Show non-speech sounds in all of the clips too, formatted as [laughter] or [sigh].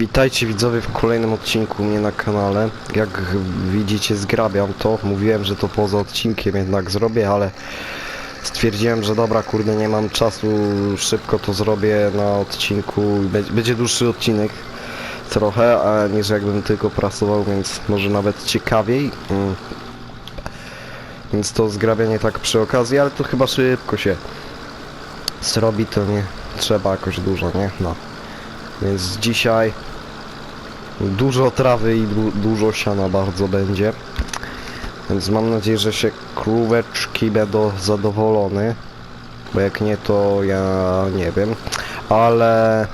Witajcie widzowie w kolejnym odcinku mnie na kanale. Jak widzicie zgrabiam to. Mówiłem, że to poza odcinkiem jednak zrobię, ale stwierdziłem, że dobra kurde nie mam czasu, szybko to zrobię na odcinku. Bę- Będzie dłuższy odcinek trochę, niż jakbym tylko prasował, więc może nawet ciekawiej. Mm. Więc to zgrabianie tak przy okazji, ale to chyba szybko się zrobi, to nie trzeba jakoś dużo, nie? No. Więc dzisiaj dużo trawy i du dużo siana bardzo będzie. Więc mam nadzieję, że się króweczki będą zadowolone. Bo jak nie, to ja nie wiem. Ale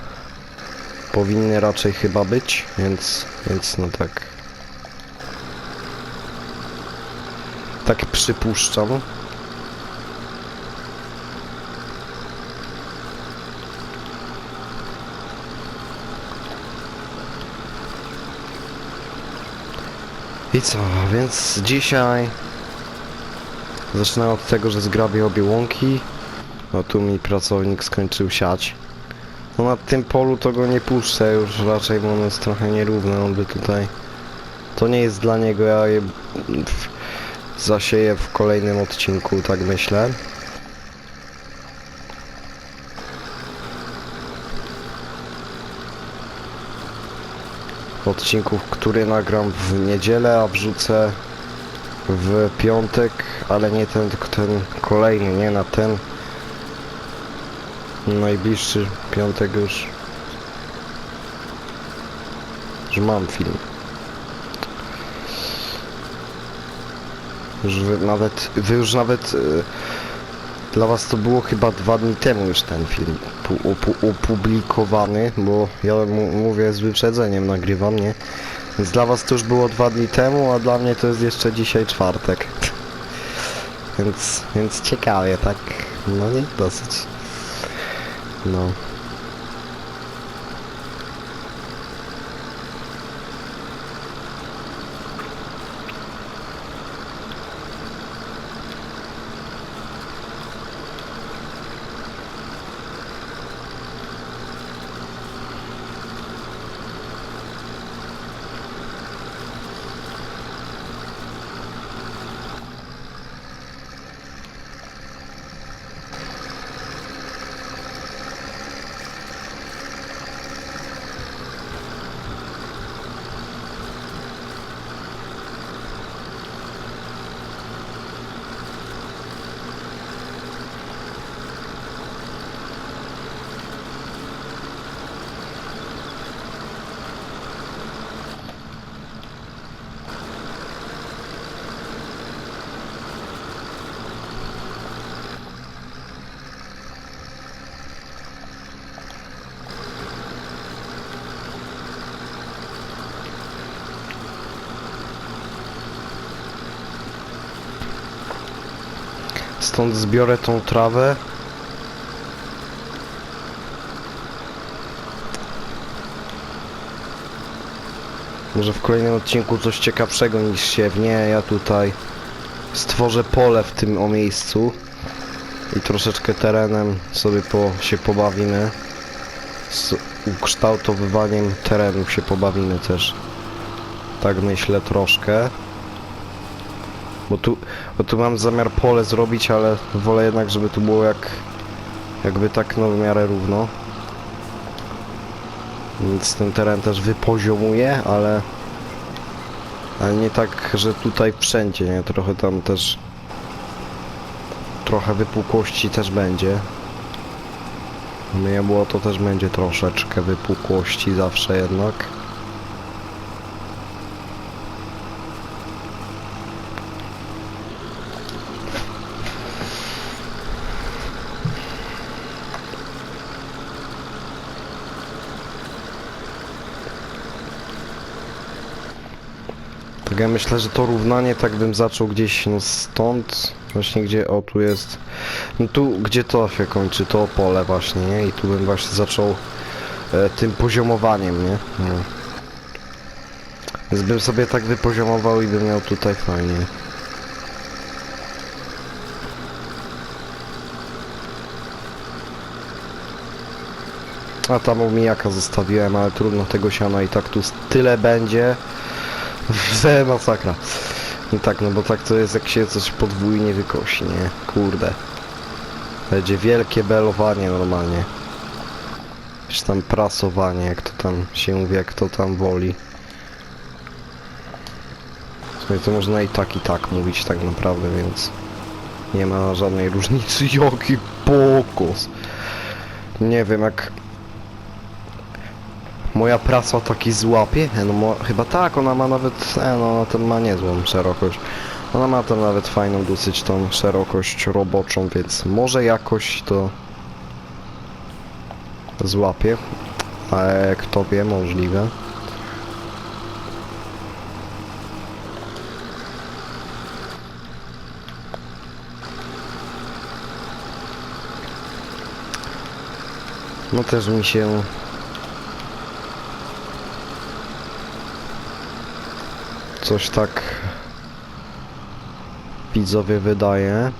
powinny raczej chyba być, więc, więc no tak. Tak przypuszczam. I co, więc dzisiaj zacznę od tego, że zgrabię obie łąki. No tu mi pracownik skończył siać. No na tym polu to go nie puszczę już raczej, bo on jest trochę nierówny, on by tutaj... To nie jest dla niego, ja je zasieję w kolejnym odcinku, tak myślę. Odcinków, który nagram w niedzielę, a wrzucę w piątek, ale nie ten, tylko ten kolejny, nie na ten najbliższy piątek już że mam film. Już nawet, wy już nawet y, dla was to było chyba dwa dni temu już ten film pu- opu- opublikowany, bo ja mówię z wyprzedzeniem nagrywam, nie? Więc dla was to już było dwa dni temu, a dla mnie to jest jeszcze dzisiaj czwartek. więc, więc ciekawie, tak? No nie, dosyć. No. Stąd zbiorę tą trawę. Może w kolejnym odcinku coś ciekawszego niż siewnie. Ja tutaj stworzę pole w tym o miejscu i troszeczkę terenem sobie po, się pobawimy. Z ukształtowywaniem terenu się pobawimy też. Tak myślę troszkę. Bo tu, bo tu mam zamiar pole zrobić, ale wolę jednak, żeby tu było jak jakby tak no w miarę równo. Więc ten teren też wypoziomuję, ale ale nie tak, że tutaj wszędzie, nie? Trochę tam też trochę wypukłości też będzie. Nie było to też będzie troszeczkę wypukłości zawsze jednak. Tak ja myślę, że to równanie tak bym zaczął gdzieś no stąd, właśnie gdzie, o tu jest, no tu gdzie to się kończy, to pole właśnie, nie? I tu bym właśnie zaczął e, tym poziomowaniem, nie? No. Więc bym sobie tak wypoziomował i bym miał tutaj fajnie. A tam omijaka zostawiłem, ale trudno tego siana i tak tu tyle będzie. Że masakra. I tak, no bo tak to jest jak się coś podwójnie wykosi, nie? Kurde. Będzie wielkie belowanie normalnie. Czy tam prasowanie, jak to tam się mówi, jak to tam woli. Sumie to można i tak i tak mówić tak naprawdę, więc nie ma żadnej różnicy. [laughs] Jaki pokos. Nie wiem jak moja prasa taki złapie. E, No mo, chyba tak, ona ma nawet, e, no ona tam ma niezłą szerokość. Ona ma tam nawet fajną dosyć tą szerokość roboczą, więc może jakoś to złapie. Ale kto wie, możliwe. No też mi się coś tak widzowie wydaje.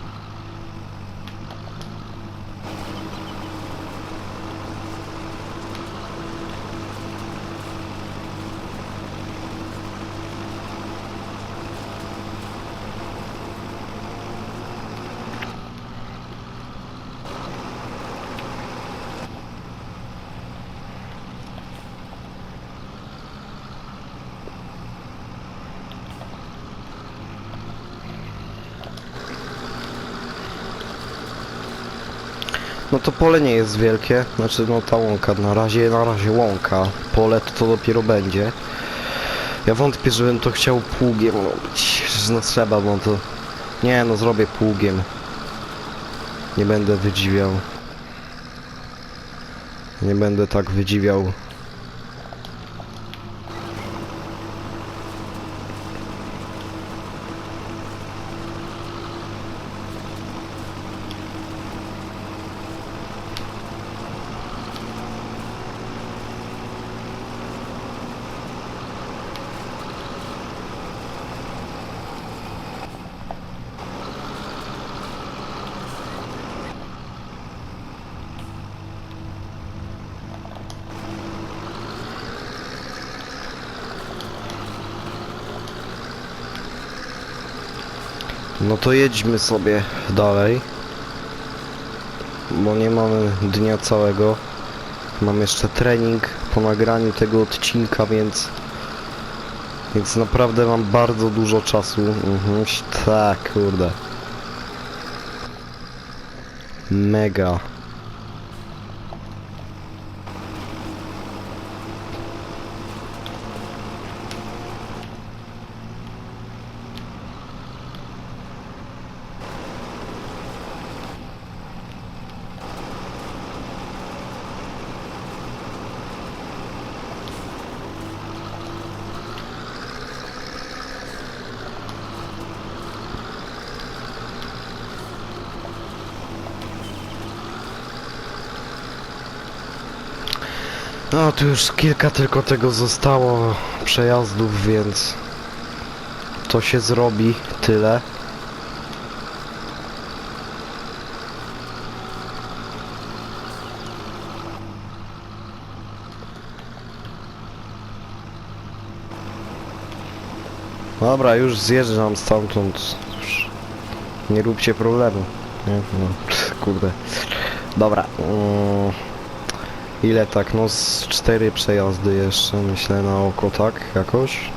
No to pole nie jest wielkie, znaczy no ta łąka, na razie, na razie łąka, pole to, to dopiero będzie. Ja wątpię, żebym to chciał pługiem robić, no trzeba, bo to... Nie no, zrobię pługiem. Nie będę wydziwiał. Nie będę tak wydziwiał. No to jedźmy sobie dalej. Bo nie mamy dnia całego. Mam jeszcze trening po nagraniu tego odcinka, więc... Więc naprawdę mam bardzo dużo czasu. Mhm, tak, kurde. Mega. No tu już kilka tylko tego zostało przejazdów, więc to się zrobi tyle. Dobra, już zjeżdżam stamtąd. Nie róbcie problemu. Nie? No, kurde. Dobra. Mm. Ile tak? No z cztery przejazdy jeszcze, myślę na oko, tak? Jakoś?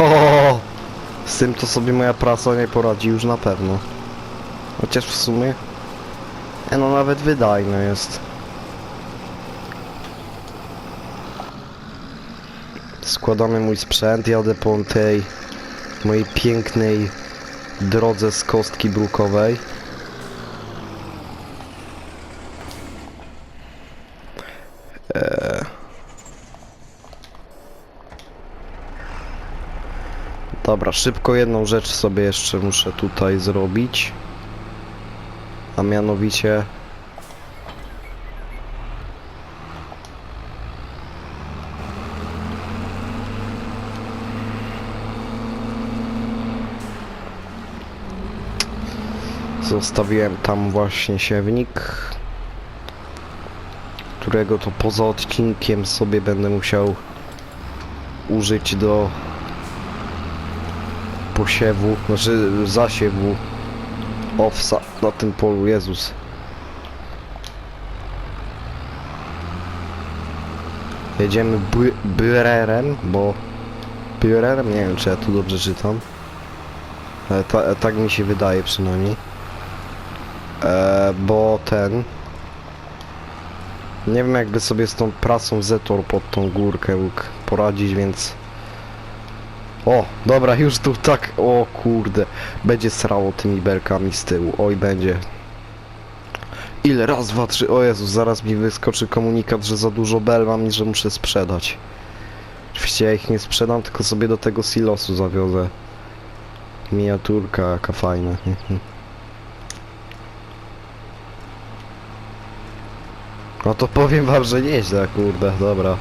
Ho! Z tym to sobie moja prasa nie poradzi już na pewno. Chociaż w sumie... E no nawet wydajne jest. Składamy mój sprzęt, jadę po tej mojej pięknej drodze z kostki brukowej. Dobra, szybko jedną rzecz sobie jeszcze muszę tutaj zrobić. A mianowicie Zostawiłem tam właśnie siewnik, którego to poza odcinkiem sobie będę musiał użyć do posiewu, znaczy zasiewu owsa na tym polu, Jezus. Jedziemy by- Byrerem, bo Byrerem, nie wiem czy ja tu dobrze czytam. Ale ta, tak mi się wydaje przynajmniej. E, bo ten... Nie wiem jakby sobie z tą pracą Zetor pod tą górkę mógł poradzić, więc... O, dobra, już tu tak... O kurde, będzie srało tymi belkami z tyłu. Oj, będzie. Ile? Raz, dwa, trzy... O Jezus, zaraz mi wyskoczy komunikat, że za dużo bel mam i że muszę sprzedać. Oczywiście ja ich nie sprzedam, tylko sobie do tego silosu zawiozę. Miniaturka, jaka fajna. [laughs] No to powiem wam, że nieźle, kurde, dobra.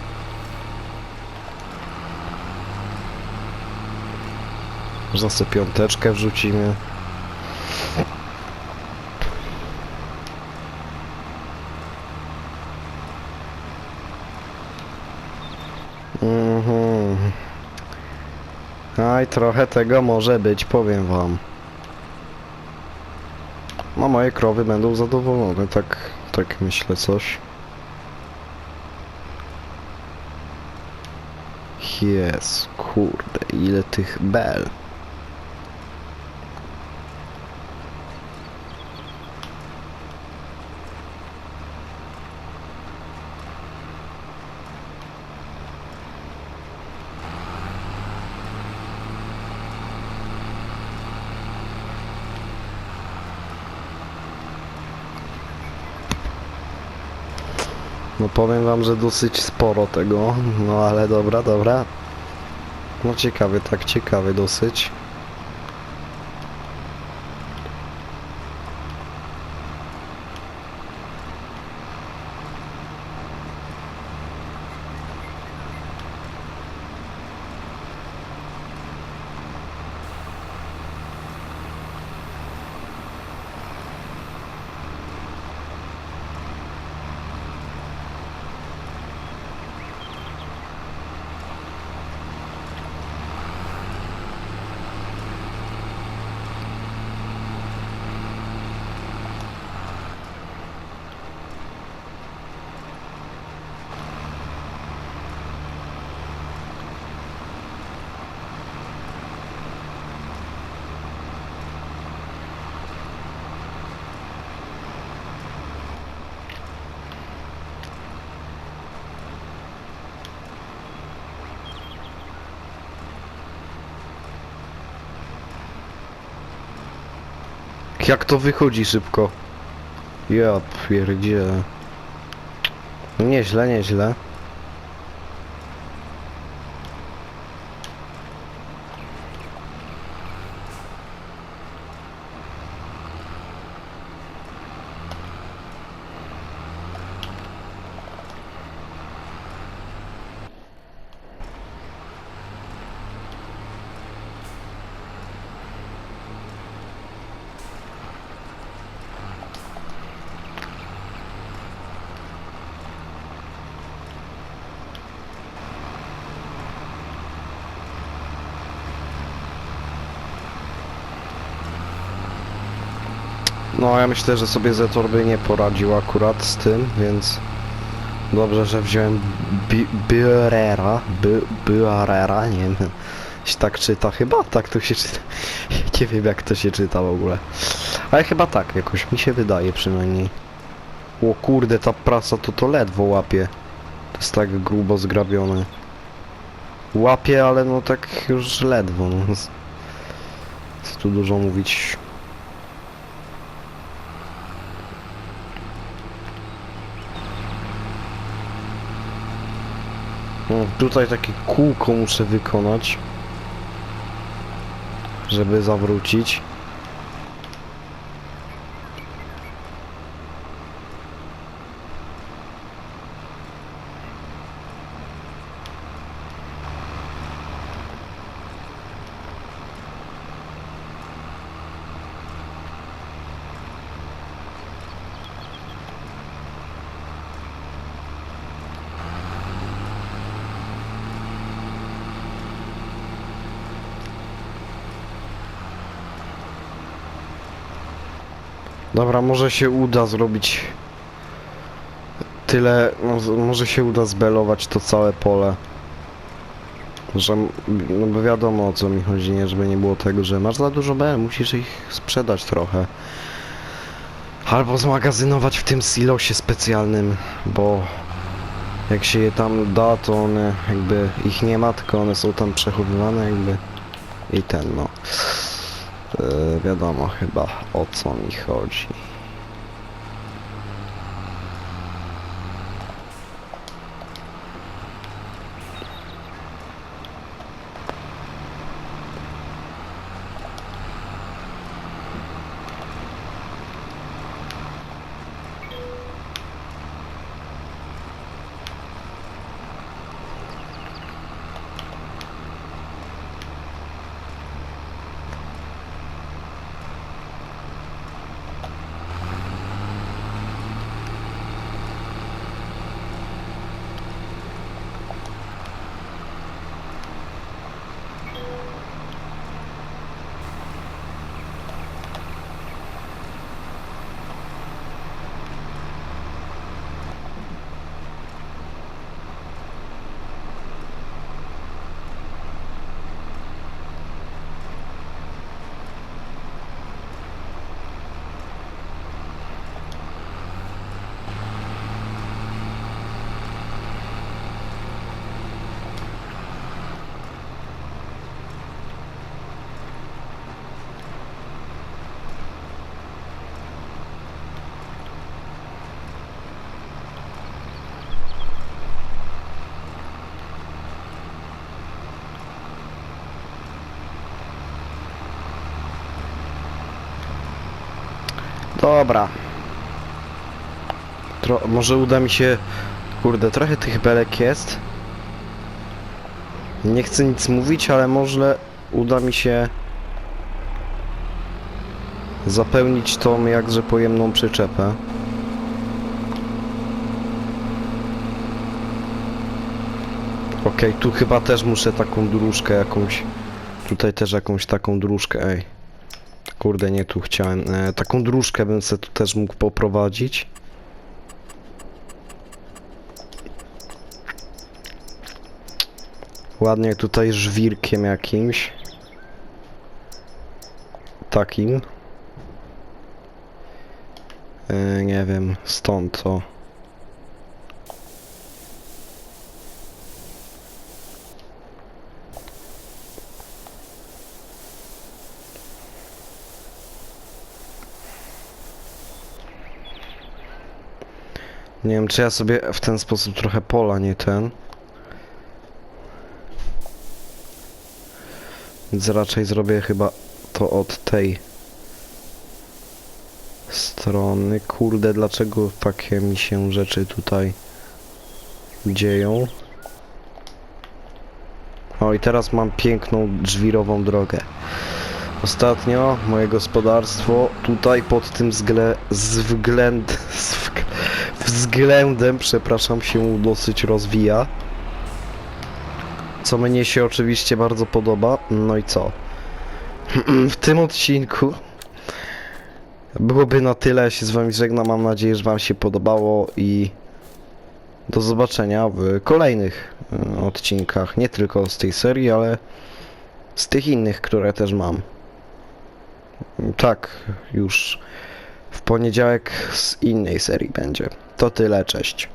Można sobie piąteczkę wrzucimy. Mhm. Aj, trochę tego może być, powiem wam. No moje krowy będą zadowolone, tak, tak myślę coś. Jest, kurde, ile tych bel. No powiem wam, że dosyć sporo tego, no ale dobra, dobra. No ciekawy, tak ciekawy dosyć. Jak to wychodzi szybko? Ja pierdzielę. No Nieźle, nieźle. No ja myślę, że sobie Zetor by nie poradził akurat z tym, więc dobrze, że wziąłem Bi- Byrera, By- Byrera, nie wiem, się tak czyta, chyba tak to się czyta, [laughs] nie wiem jak to się czyta w ogóle, ale chyba tak jakoś, mi się wydaje przynajmniej. O kurde, ta prasa to to ledwo łapie, to jest tak grubo zgrabione. Łapie, ale no tak już ledwo, no. co tu dużo mówić. No, tutaj takie kółko muszę wykonać, żeby zawrócić. Dobra, może się uda zrobić tyle, może się uda zbelować to całe pole. Że, no bo wiadomo o co mi chodzi, nie? Żeby nie było tego, że masz za dużo bel, musisz ich sprzedać trochę. Albo zmagazynować w tym silosie specjalnym, bo jak się je tam da, to one jakby ich nie ma, tylko one są tam przechowywane jakby i ten no. E, wiadomo chyba o co mi chodzi. Dobra. Tro może uda mi się... Kurde, trochę tych belek jest. Nie chcę nic mówić, ale może uda mi się zapełnić tą jakże pojemną przyczepę. Okej, tu chyba też muszę taką dróżkę jakąś... Tutaj też jakąś taką dróżkę, ej. Kurde, nie tu chciałem. E, taką dróżkę bym se tu też mógł poprowadzić. Ładnie tutaj żwirkiem jakimś. Takim. E, nie wiem, stąd to. Nie wiem, czy ja sobie w ten sposób trochę pola nie ten. Więc raczej zrobię chyba to od tej strony. Kurde, dlaczego takie mi się rzeczy tutaj dzieją? O, i teraz mam piękną żwirową drogę. Ostatnio moje gospodarstwo tutaj pod tym wzgle, względ, wzg- względem, przepraszam, się dosyć rozwija. Co mnie się oczywiście bardzo podoba. No i co? [clears throat] W tym odcinku byłoby na tyle. Ja się z wami żegnam. Mam nadzieję, że wam się podobało i do zobaczenia w kolejnych e, odcinkach. Nie tylko z tej serii, ale z tych innych, które też mam. Tak, już w poniedziałek z innej serii będzie. To tyle, cześć.